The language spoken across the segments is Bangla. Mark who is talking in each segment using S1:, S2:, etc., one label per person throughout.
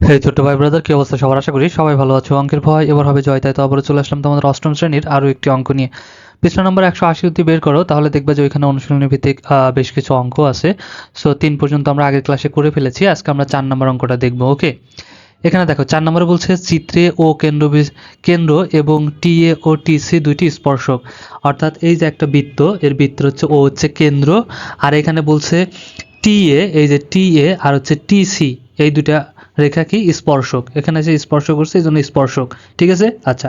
S1: হে ছোট্ট ভাই ব্রাদার কি অবস্থা? সবার আশা করি সবাই ভালো আছো। অঙ্কের ভয়, এবার হবে জয়। তাই তো আবারও চলে আসলাম তোমাদের অষ্টম শ্রেণির আরও একটি অঙ্ক নিয়ে। পৃষ্ঠা নম্বর একশো আশি অব্দি বের করো, তাহলে দেখবে যে ওইখানে অনুশীলনী ভিত্তিক বেশ কিছু অঙ্ক আছে। সো তিন পর্যন্ত আমরা আগের ক্লাসে করে ফেলেছি। আজকে আমরা চার নম্বর অঙ্কটা দেখব ওকে এখানে দেখো, চার নম্বরে বলছে চিত্রে ও কেন্দ্র কেন্দ্র এবং টি এ ও টি সি দুইটি স্পর্শক। অর্থাৎ এই যে একটা বৃত্ত, এর বৃত্ত হচ্ছে ও হচ্ছে কেন্দ্র। আর এখানে বলছে টি এ এই যে টি এ আর হচ্ছে টি সি এই দুটা রেখা কি? স্পর্শক। এখানে যে স্পর্শ করছে এই জন্য স্পর্শক। ঠিক আছে? আচ্ছা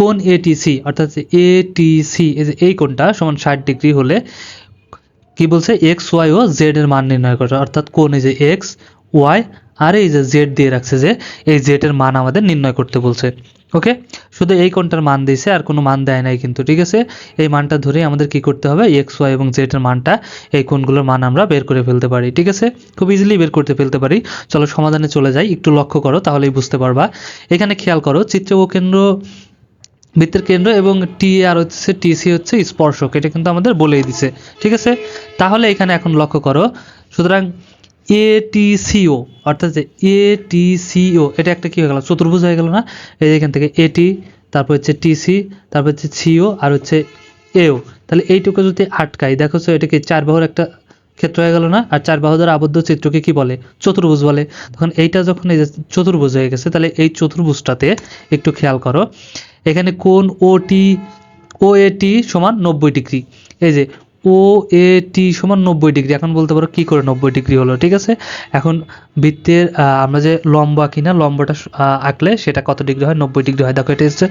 S1: কোন এটিসি অর্থাৎ এ টি সি এই কোনটা সমান ষাট ডিগ্রি হলে কি বলছে? এক্স ওয়াই ও জেড এর মান নির্ণয় করে অর্থাৎ কোন এই যে এক্স ওয়াই আর এই যে জেড দিয়ে রাখছে যে এই জেড এর মান আমাদের নির্ণয় করতে বলছে। ওকে? শুধু এই কোনটার মান দিয়েছে, আর কোনো মান দেয় নাই কিন্তু, ঠিক আছে? এই মানটা ধরেই আমাদের কি করতে হবে? এক্স, ওয়াই এবং জেড এর মানটা এই কোনগুলোর মান আমরা বের করে ফেলতে পারি, ঠিক আছে? খুব ইজিলি বের করতে ফেলতে পারি। চলো সমাধানে চলে যাই, একটু লক্ষ্য করো, তাহলেই বুঝতে পারবা। এখানে খেয়াল করো চিত্র ও কেন্দ্র, বৃত্তের কেন্দ্র এবং টি আর হচ্ছে টিসি হচ্ছে স্পর্শক, এটা কিন্তু আমাদের বলেই দিছে, ঠিক আছে? তাহলে এখানে এখন লক্ষ্য করো, সুতরাং এ টি সিও অর্থাৎ যে এ টি সিও এটা একটা কি হয়ে গেল? চতুর্ভুজ হয়ে গেল না? এই এখান থেকে এটি তারপর হচ্ছে টিসি তারপর হচ্ছে সিও আর হচ্ছে এও তাহলে এইটুকু যদি আটকাই, দেখো তো এটাকে চার বাহুর একটা ক্ষেত্র হয়ে গেল না? আর চার বাহু দ্বারা আবদ্ধ চিত্রকে কি বলে? চতুর্ভুজ বলে। তখন এইটা যখন এই চতুর্ভুজ হয়ে গেছে, তাহলে এই চতুর্ভুজটাতে একটু খেয়াল করো। এখানে কোন ও টি ও এ টি সমান নব্বই ডিগ্রি। এই যে ও এ টি সমান নব্বই ডিগ্রি। এখন বলতে পারো কি করে নব্বই ডিগ্রি হলো, ঠিক আছে? এখন বৃত্তের আমরা যে লম্ব আঁকি না লম্বটা আঁকলে সেটা কত ডিগ্রি হয়? নব্বই ডিগ্রি হয়। দেখো, এটা হচ্ছে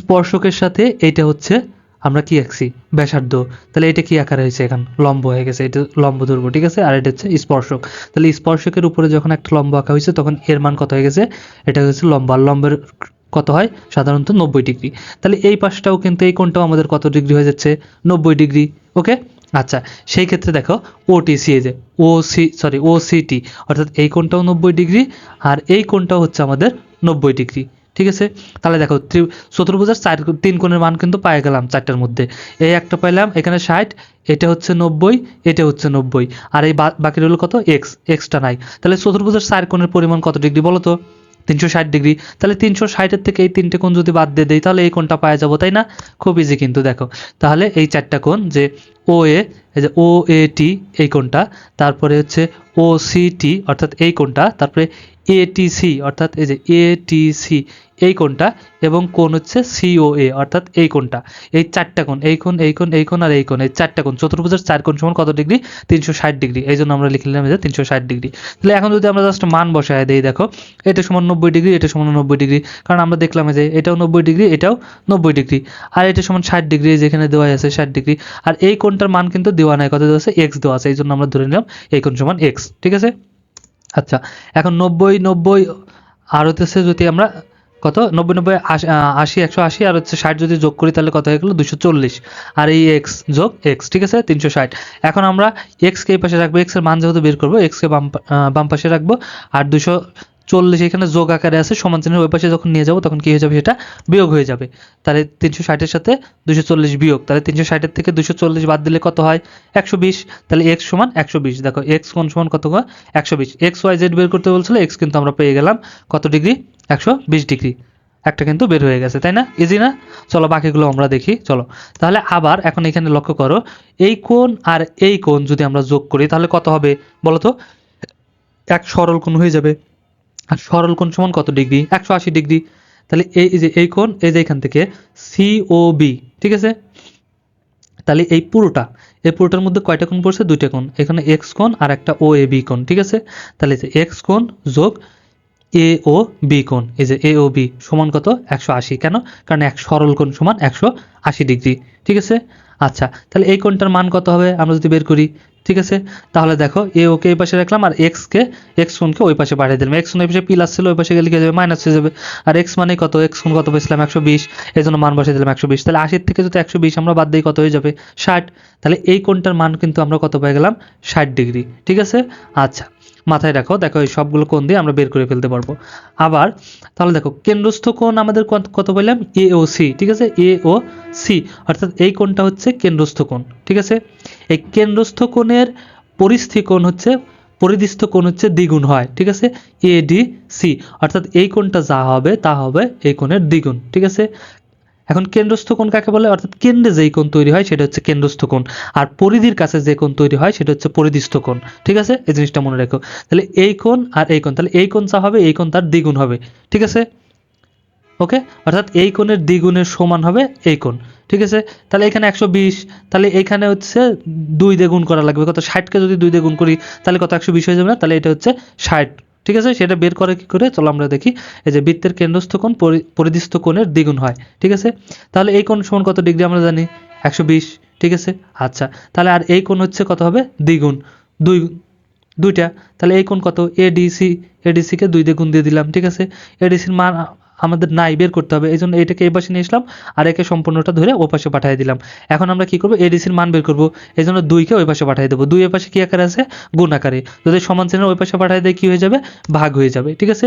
S1: স্পর্শকের সাথে এইটা হচ্ছে আমরা কি আঁকছি? ব্যাসার্ধ। তাহলে এটা কি আকার হয়েছে এখন? লম্ব হয়ে গেছে। এটা লম্ব ধরবো ঠিক আছে? আর এটা হচ্ছে স্পর্শক। তাহলে স্পর্শকের উপরে যখন একটা লম্ব আঁকা হয়েছে, তখন এর মান কত হয়ে গেছে? এটা হচ্ছে লম্বা। লম্বের কত হয়? সাধারণত নব্বই ডিগ্রি। তাহলে এই পাশটাও কিন্তু, এই কোণটাও আমাদের কত ডিগ্রি হয়ে যাচ্ছে? নব্বই ডিগ্রি, ওকে? আচ্ছা সেই ক্ষেত্রে দেখো ওটিসি এই যে O C sorry O CT অর্থাৎ এই কোণটাও নব্বই ডিগ্রি আর এই কোণটাও হচ্ছে আমাদের নব্বই ডিগ্রি, ঠিক আছে? তাহলে দেখো, ত্রি- চতুর্ভুজের চার তিন কোণের মান কিন্তু পাই গেলাম চারটার মধ্যে। এই একটা পাইলাম, এখানে ষাট, এটা হচ্ছে নব্বই, এটা হচ্ছে নব্বই। আর এই বাকি রইল কত? এক্স এক্সটা নাই। তাহলে চতুর্ভুজের চার কোণের পরিমাণ কত ডিগ্রি বলো তো তিনশো ষাট ডিগ্রি। তাহলে তিনশো ষাটের থেকে এই তিনটে কোণ যদি বাদ দিয়ে দেই, তাহলে এই কোণটা পাওয়া যাব, তাই না? খুব ইজি কিন্তু, দেখো। তাহলে এই চারটা কোণ যে ও এ এই যে ও এ টি এই কোনটা তারপরে হচ্ছে ও সি টি অর্থাৎ এই কোনটা তারপরে এ টি সি অর্থাৎ এই যে এ টি সি এই কোনটা এবং কোন হচ্ছে সিও এ অর্থাৎ এই কোনটা এই চারটা কোণ, এই কোণ এই কোণ এই কোণ আর এই কোণ, এই চারটা কোণ। চতুর্ভুজের চার কোণ সমান কত ডিগ্রি? তিনশো ষাট ডিগ্রি। এই জন্য আমরা লিখে নিলাম যে তিনশো ষাট ডিগ্রি। তাহলে এখন যদি আমরা জাস্ট মান বসায় দিই, দেখো, এটা সমান নব্বই ডিগ্রি, এটা সমান নব্বই ডিগ্রি। কারণ আমরা দেখলাম যে এটাও নব্বই ডিগ্রি, এটাও নব্বই ডিগ্রি। আর এটা সমান ষাট ডিগ্রি যেখানে দেওয়া আছে ষাট ডিগ্রি। আর এই কোণটার মান কিন্তু দেওয়া নাই। কত দেওয়া আছে? এক্স দেওয়া আছে। এই জন্য আমরা ধরে নিলাম এই কোণ সমান এক্স ঠিক আছে? আচ্ছা এখন নব্বই নব্বই আর হতেছে যদি আমরা কত? নব্বই নব্বই, আশি একশো আশি আর হচ্ছে ষাট যদি যোগ করি তাহলে কত হয়ে গেলো? দুশো চল্লিশ। আর এই এক্স যোগ এক্স ঠিক আছে? তিনশো ষাট। এখন আমরা এক্সকে এই পাশে রাখব। এক্সের মান যেহেতু বের করব এক্সকে বাম বাম পাশে রাখব। আর দুশো চল্লিশ এখানে যোগ আকারে আছে, সমান চিহ্নের ওই পাশে যখন নিয়ে যাব, তখন কি হয়ে যাবে সেটা? বিয়োগ হয়ে যাবে। তাহলে তিনশো ষাটের সাথে দুশো চল্লিশ বিয়োগ। তাহলে তিনশো ষাটের থেকে দুশো চল্লিশ বাদ দিলে কত হয়? একশো বিশ। তাহলে এক্স সমান একশো বিশ। দেখো এক্স কোন সমান কত হয়? একশো বিশ। এক্স ওয়াই জেড বের করতে বলছিল এক্স কিন্তু আমরা পেয়ে গেলাম কত ডিগ্রি? একশো বিশ ডিগ্রি। একটা কিন্তু বের হয়ে গেছে, তাই না? ইজি না? চলো, বাকিগুলো আমরা দেখি। চলো। তাহলে আবার এখন এখানে লক্ষ্য করো, এই কোণ আর এই কোণ যদি আমরা যোগ করি, তাহলে কত হবে? বলো তো? এক সরল কোণ হয়ে যাবে। আর সরল কোণ সমান কত ডিগ্রি? একশো আশি ডিগ্রি। তাহলে এই যে এই কোণ, এই যে এখান থেকে সিওবি ঠিক আছে? তাহলে এই পুরোটা, এই পুরোটার মধ্যে কয়টা কোণ পড়ছে? দুইটা কোণ। এখানে এক্স কোণ আর একটা ও এ বি কোণ, ঠিক আছে? তাহলে যে এক্স কোণ যোগ এ ও বি কোণ, এই যে এ ও বি সমান কত? একশো আশি। কেন? কারণ এক সরল কোণ সমান একশো আশি ডিগ্রি, ঠিক আছে? আচ্ছা তাহলে এই কোণটার মান কত হবে? আমরা যদি বের করি ঠিক আছে? তাহলে দেখো, এ ওকে এই পাশে রাখলাম আর এক্স কে এক্স কোণকে ওই পাশে পাঠিয়ে দিলাম। এক্স কোণ এই পাশে প্লাস ছিল, ওই পাশে গেলে কি যাবে? মাইনাস হয়ে যাবে। আর এক্স মানে কত? এক্স কোণ কত পেয়েছিলাম? একশো বিশ। এই জন্য মান বসিয়ে দিলাম একশো বিশ। তাহলে আশির থেকে যদি একশো বিশ আমরা বাদ দিই, কত হয়ে যাবে? ষাট। তাহলে এই কোণটার মান কিন্তু আমরা কত পেয়ে গেলাম? ষাট ডিগ্রি। ঠিক আছে? আচ্ছা। মাথায় রাখো, দেখো এই সবগুলো কোণ দিয়ে আমরা বের করে ফেলতে পারব। আবার, তাহলে দেখো, কেন্দ্রস্থ কোণ আমাদের কত- বললাম এ ও সি ঠিক আছে? এ ও সি অর্থাৎ এই কোণটা হচ্ছে কেন্দ্রস্থ কোণ। ঠিক আছে? এই কেন্দ্রস্থ কোণের পরিস্থি কোণ হচ্ছে পরিদিস্থ কোণ হচ্ছে দ্বিগুণ হয়, ঠিক আছে? এ ডি সি অর্থাৎ এই কোণটা যা হবে, তা হবে এই কোণের দ্বিগুণ, ঠিক আছে? এখন কেন্দ্রস্থ কোণ কাকে বলে? অর্থাৎ কেন্দ্রে যেই কোণ তৈরি হয় সেটা হচ্ছে কেন্দ্রস্থ কোণ, আর পরিধির কাছে যে কোণ তৈরি হয় সেটা হচ্ছে পরিধিস্থ কোণ, ঠিক আছে? এই জিনিসটা মনে রেখো। তাহলে এই কোণ আর এই কোণ, তাহলে এই কোণ যা হবে, এই কোণ তার দ্বিগুণ হবে, ঠিক আছে? ওকে অর্থাৎ এই কোণের দ্বিগুণের সমান হবে এই কোণ। ঠিক আছে? তাহলে এখানে একশো বিশ, তাহলে এখানে হচ্ছে দুই দিয়ে গুণ করা লাগবে। কত? ষাটকে যদি দুই দিয়ে গুণ করি, তাহলে কত? একশো বিশ হয়ে যাবে না? তাহলে এটা হচ্ছে ষাট। ঠিক আছে? সেটা বের করে কি করে? চলো আমরা দেখি। এই যে বৃত্তের কেন্দ্রস্থ কোণ, পরি- পরিধিস্থ কোণের দ্বিগুণ হয়। ঠিক আছে? তাহলে এই কোণ সমান কত ডিগ্রি আমরা জানি? একশো বিশ। ঠিক আছে? আচ্ছা। তাহলে আর এই কোণ হচ্ছে কত হবে? দ্বিগুণ। দুই, দুইটা। তাহলে এই কোণ কত? এডিসি। এডিসিকে দুই দিয়ে গুণ দিয়ে দিলাম। ঠিক আছে? এডিসির মান আমাদের নাই, বের করতে হবে। এই জন্য এটাকে এই পাশে নিয়ে আসলাম আর একে সম্পূর্ণটা ধরে ও পাশে পাঠিয়ে দিলাম। এখন আমরা কি করব? এডিসির মান বের করব। এই জন্য দুইকে ওই পাশে পাঠিয়ে দেবো। দুই পাশে কি আকারে আছে? গুণ আকারে। যদি সমান চিহ্ন ওই পাশে পাঠিয়ে দেয়, কি হয়ে যাবে? ভাগ হয়ে যাবে। ঠিক আছে?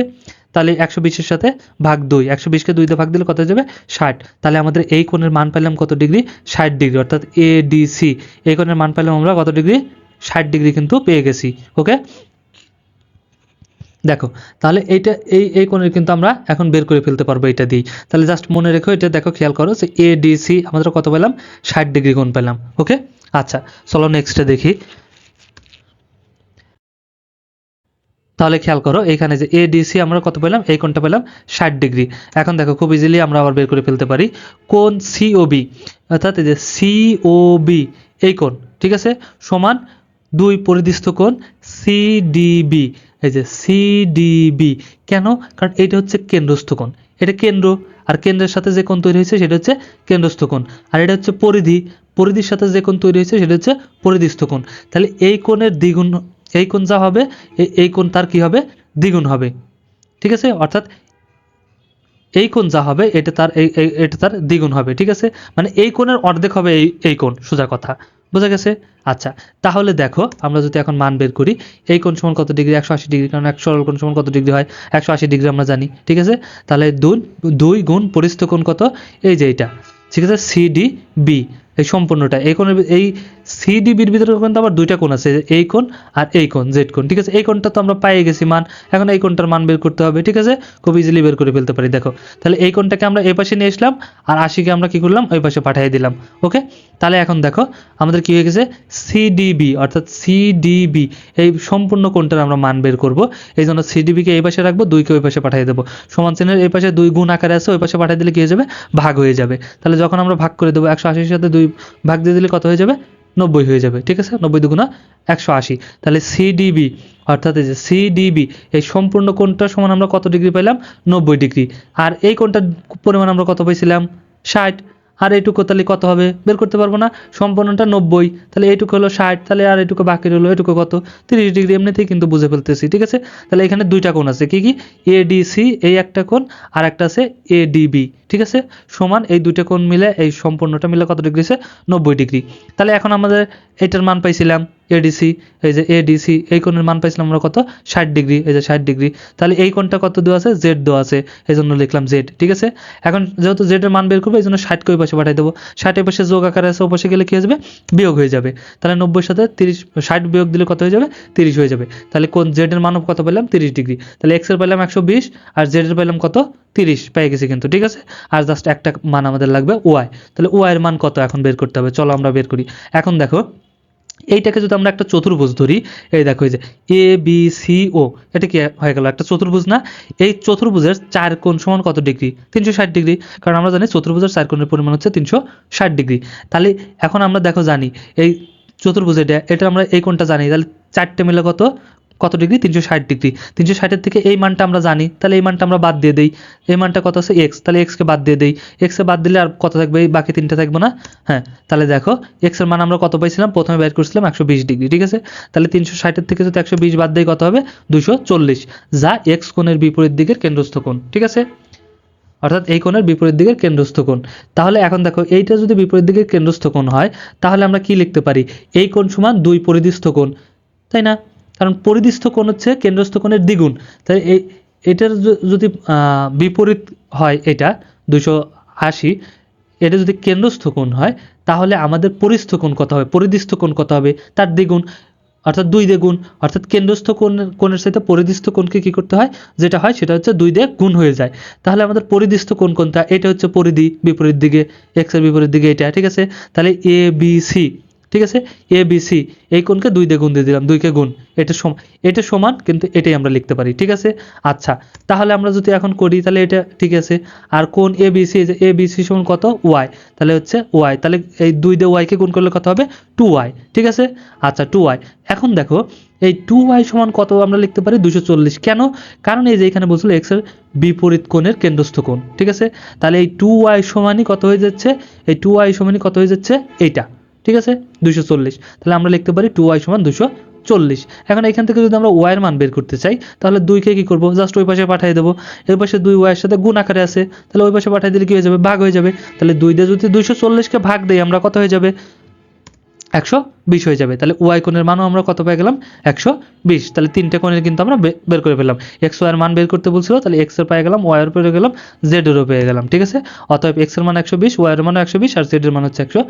S1: তাহলে একশো বিশের সাথে ভাগ দুই। একশো বিশকে দুই দিয়ে ভাগ দিলে কত যাবে? ষাট। তাহলে আমাদের এই কোণের মান পেলাম কত ডিগ্রি? ষাট ডিগ্রি। অর্থাৎ এ ডি সি এই কোণের মান পেলাম আমরা কত ডিগ্রি? ষাট ডিগ্রি কিন্তু পেয়ে গেছি। ওকে দেখো, তাহলে এইটা, এই এই কোণের কিন্তু আমরা এখন বের করে ফেলতে পারব এটা দিয়ে তাহলে জাস্ট মনে রেখো, এটা দেখো, খেয়াল করো যে এ ডি সি আমাদের কত পেলাম? ষাট ডিগ্রি কোণ পেলাম ওকে আচ্ছা চলো নেক্সটে দেখি। তাহলে খেয়াল করো, এখানে যে এডিসি আমরা কত পেলাম? এই কোণটা পেলাম ষাট ডিগ্রি। এখন দেখো, খুব ইজিলি আমরা আবার বের করে ফেলতে পারি। কোণ সিওবি অর্থাৎ এই যে সিওবি এই কোণ, ঠিক আছে? সমান দুই পরিদিস্থ কোণ সিডিবি এই যে সিডিবি কেন? কারণ এটা হচ্ছে কেন্দ্রস্থ কোণ এটা কেন্দ্র, আর কেন্দ্রের সাথে যে কোণ তৈরি হয়েছে সেটা হচ্ছে কেন্দ্রস্থ কোণ আর এটা হচ্ছে পরিধি, পরিধির সাথে যে কোণ তৈরি হয়েছে সেটা হচ্ছে পরিধিস্থ কোণ তাহলে এই কোণের দ্বিগুণ, এই কোণ যা হবে এই কোণ তার কি হবে? দ্বিগুণ হবে। ঠিক আছে? অর্থাৎ এই কোণ যা হবে, এটা তার এটা তার দ্বিগুণ হবে, ঠিক আছে? মানে এই কোণের অর্ধেক হবে এই এই কোণ, সোজা কথা। বোঝা গেছে? আচ্ছা তাহলে দেখো, আমরা যদি এখন মান বের করি, এই কোণ সমান কত ডিগ্রি? একশো আশি ডিগ্রি, কারণ একশো কোণ সমান কত ডিগ্রি হয়? একশো আশি ডিগ্রি আমরা জানি, ঠিক আছে? তাহলে দুই দুই গুণ পরিস্থ কোণ কত? এই যে এইটা, ঠিক আছে? সিডি বি এই সম্পূর্ণটা। এই কোণের এই সিডি বির ভিতরে কিন্তু আবার দুইটা কোণ আছে এই কোণ আর এই কোণ জেড কোণ, ঠিক আছে? এই কোণটা তো আমরা পাইয়ে গেছি মান। এখন এই কোণটার মান বের করতে হবে, ঠিক আছে? খুব ইজিলি বের করে ফেলতে পারি, দেখো। তাহলে এই কোণটাকে আমরা এই পাশে নিয়ে আসলাম আর আশিকে আমরা কি করলাম? ওই পাশে পাঠিয়ে দিলাম, ওকে? তাহলে এখন দেখো, আমাদের কি হয়ে গেছে? সিডিবি অর্থাৎ সিডিবি এই সম্পূর্ণ কোণটার আমরা মান বের করব। এই জন্য সিডিবিকে এই পাশে রাখব, দুইকে ওই পাশে পাঠিয়ে দেবো। সমান চিহ্নের এই পাশে দুই গুণ আকারে আছে, ওই পাশে পাঠিয়ে দিলে কি হয়ে যাবে? ভাগ হয়ে যাবে। তাহলে যখন আমরা ভাগ করে দেবো, একশো আশির সাথে দুই ভাগ দিয়ে দিলে কত হয়ে যাবে? নব্বই হয়ে যাবে, ঠিক আছে? নব্বই দুগুণা একশো আশি। তাহলে সিডিবি অর্থাৎ এই যে সিডিবি এই সম্পূর্ণ কোণটার সমান আমরা কত ডিগ্রি পেলাম নব্বই ডিগ্রি। আর এই কোণটার পরিমাণ আমরা কত পেয়েছিলাম ষাট। আর এইটুকু তাহলে কত হবে? বের করতে পারব না। সম্পূর্ণটা নব্বই। তাহলে এইটুকু হলো ষাট। তাহলে আর এইটুকু বাকি রইল এটুকু কত? তিরিশ ডিগ্রি। এমনিতেই কিন্তু বুঝে ফেলতেছি, ঠিক আছে? তাহলে এখানে দুইটা কোণ আছে। কি কি? এডিসি এই একটা কোণ, আর একটা আছে এডিবি ঠিক আছে? সমান এই দুইটা কোণ মিলে এই সম্পূর্ণটা মিলে কত ডিগ্রি আছে নব্বই ডিগ্রি তাহলে এখন আমাদের এটার মান পাইছিলাম এডিসি এই যে এডিসি এই কোণের মান পাইছিলাম আমরা কত? ষাট ডিগ্রি এই যে ষাট ডিগ্রি তাহলে এই কোণটা কত দেওয়া আছে? জেড দেওয়া আছে। এই জন্য লিখলাম জেড ঠিক আছে? এখন যেহেতু জেড এর মান বের করব এই জন্য ষাটকে ওই পাশে পাঠিয়ে দেবো। ষাটের পাশে যোগ আকারে আছে ও পাশে গেলে কি যাবে? বিয়োগ হয়ে যাবে। তাহলে নব্বই সাথে তিরিশ, ষাট বিয়োগ দিলে কত হয়ে যাবে? তিরিশ হয়ে যাবে। তাহলে কোন জেড এর মান কত পেলাম তিরিশ ডিগ্রি তাহলে এক্সের পেলাম একশো বিশ আর জেড এর পেলাম কত? তিরিশ। পেয়ে গেছি কিন্তু, ঠিক আছে? আর জাস্ট একটা মান আমাদের লাগবে ওয়াই তাহলে ওয়াই এর মান কত এখন বের করতে হবে? চলো আমরা বের করি। এখন দেখো, এইটাকে যদি আমরা একটা চতুর্ভুজ ধরি, এই দেখো এই যে এ বি সি ও এটা কি হয়ে গেল? একটা চতুর্ভুজ না? এই চতুর্ভুজের চার কোণ সমান কত ডিগ্রি? তিনশো ষাট ডিগ্রি। কারণ আমরা জানি চতুর্ভুজের চার কোণের পরিমাণ হচ্ছে তিনশো ষাট ডিগ্রি। তাহলে এখন আমরা দেখো জানি, এই চতুর্ভুজ এটা এটা আমরা এই কোণটা জানি। তাহলে চারটে মিলে কত? কত ডিগ্রি? তিনশো ষাট ডিগ্রি। তিনশো ষাটের থেকে এই মানটা আমরা জানি। তাহলে এই মানটা আমরা বাদ দিয়ে দিই। এই মানটা কত আছে? এক্স তাহলে এক্সকে বাদ দিয়ে দিই। এক্সে বাদ দিলে আর কত থাকবে? এই বাকি তিনটে থাকবে না? হ্যাঁ তাহলে দেখো এক্সের মান আমরা কত পাইছিলাম? প্রথমে বের করছিলাম একশো বিশ ডিগ্রি, ঠিক আছে? তাহলে তিনশো ষাটের থেকে যদি একশো বিশ বাদ দেয় কত হবে? দুশো চল্লিশ। যা এক্স কোণের বিপরীত দিকের কেন্দ্রস্থ কোণ, ঠিক আছে? অর্থাৎ এই কোণের বিপরীত দিকের কেন্দ্রস্থ কোণ। তাহলে এখন দেখো, এইটা যদি বিপরীত দিকের কেন্দ্রস্থ কোণ হয়, তাহলে আমরা কি লিখতে পারি? এই কোণ সমান দুই পরিধিস্থ কোণ, তাই না? কারণ পরিধিস্থ কোণ হচ্ছে কেন্দ্রস্থ কোণের দ্বিগুণ। তাই এই এটার যদি বিপরীত হয় এটা দুশো আশি, এটা যদি কেন্দ্রস্থ কোণ হয়, তাহলে আমাদের পরিস্থ কোণ কত হবে? পরিধিস্থ কোণ কত হবে? তার দ্বিগুণ, অর্থাৎ দুই দিয়ে গুণ। অর্থাৎ কেন্দ্রস্থ কোণের কোণের সাথে পরিধিস্থ কোণকে কি করতে হয়? যেটা হয়, সেটা হচ্ছে দুই দিয়ে গুণ হয়ে যায়। তাহলে আমাদের পরিধিস্থ কোণ কোনটা? এটা হচ্ছে পরিধি, বিপরীত দিকে এক্সের বিপরীত দিকে এটা, ঠিক আছে? তাহলে এ, বি, সি ঠিক আছে? এ বি সি এই কোণকে দুই দিয়ে গুণ দিয়ে দিলাম, দুইকে গুণ। এটা সমান এটা সমান, কিন্তু এটাই আমরা লিখতে পারি, ঠিক আছে? আচ্ছা তাহলে আমরা যদি এখন করি, তাহলে এটা ঠিক আছে। আর কোন A B C A B C সমান কত? ওয়াই তাহলে হচ্ছে ওয়াই তাহলে এই দুই দিয়ে ওয়াইকে গুণ করলে কত হবে? টু ওয়াই ঠিক আছে? আচ্ছা টু ওয়াই এখন দেখো, এই টু ওয়াই সমান কত আমরা লিখতে পারি? দুশো চল্লিশ। কেন? কারণ এই যে এখানে বলছিল এক্সের বিপরীত কোণের কেন্দ্রস্থ কোণ, ঠিক আছে? তাহলে এই টু ওয়াই সমানই কত হয়ে যাচ্ছে? এই টু ওয়াই সমানই কত হয়ে যাচ্ছে? এইটা। ঠিক আছে? দুশো চল্লিশ। তাহলে আমরা লিখতে পারি টু ওয়াই সমান দুশো চল্লিশ। এখন এখান থেকে যদি আমরা ওয়াইয়ের মান বের করতে চাই, তাহলে দুইকে কি করব? জাস্ট ওই পাশে পাঠিয়ে দেবো। এর পাশে দুই ওয়াইয়ের সাথে গুণ আকারে আছে। তাহলে ওই পাশে পাঠিয়ে দিলে কি হয়ে যাবে? ভাগ হয়ে যাবে। তাহলে দুই দিয়ে যদি দুইশো চল্লিশকে ভাগ দিই, আমরা কত হয়ে যাবে? একশো বিশ হয়ে যাবে। তাহলে ওয়াই কোণের মানও আমরা কত পেয়ে গেলাম? একশো বিশ। তাহলে তিনটে কোণের কিন্তু আমরা বের করে ফেললাম। এক্স ওয়াইয়ের মান বের করতে বলছিল, তাহলে এক্সের পেয়ে গেলাম ওয়াইয়ের পেয়ে গেলাম জেড এরও পেয়ে গেলাম, ঠিক আছে? অতএব এক্সের মান একশো বিশ ওয়াইয়ের মানও একশো বিশ, আর জেড এর মান হচ্ছে একশো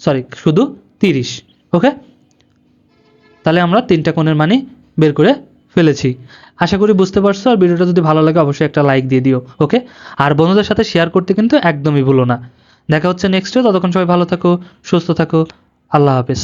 S1: সরি শুধু তিরিশ ওকে তাহলে আমরা তিনটা কোণের মানে বের করে ফেলেছি। আশা করি বুঝতে পারছ, আর ভিডিওটা যদি ভালো লাগে অবশ্যই একটা লাইক দিয়ে দিও ওকে আর বন্ধুদের সাথে শেয়ার করতে কিন্তু একদমই ভুলো না। দেখা হচ্ছে নেক্সটে ততক্ষণ সবাই ভালো থাকো, সুস্থ থাকো, আল্লাহ হাফেজ।